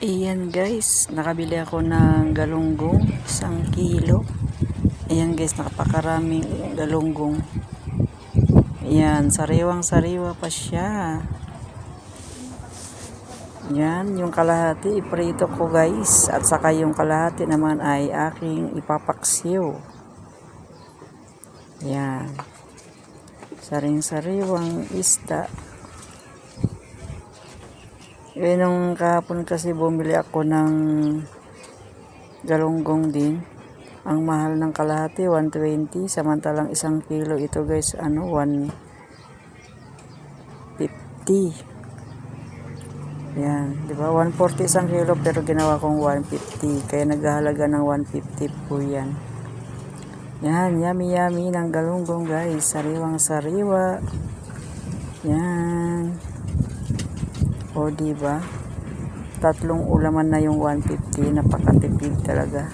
Ayan guys, nakabili ako ng galunggong, isang kilo. Ayan guys, napakaraming galunggong. Ayan, sariwang sariwa pa siya. Yan, yung kalahati, iprito ko guys. At saka yung kalahati naman ay aking ipapaksiw. Yan. Saring-sariwang isda. Eh, nung kahapon kasi bumili ako ng galunggong din. Ang mahal ng kalahati, 120. Samantalang isang kilo ito guys, ano, 150. Yan, di ba? 140 isang kilo pero ginawa kong 150. Kaya naghahalaga ng 150 po yan. Yan, yummy yummy ng galunggong guys. Sariwang sariwa. Yan ko, di ba? Tatlong ulaman na yung 150, napakatipid talaga.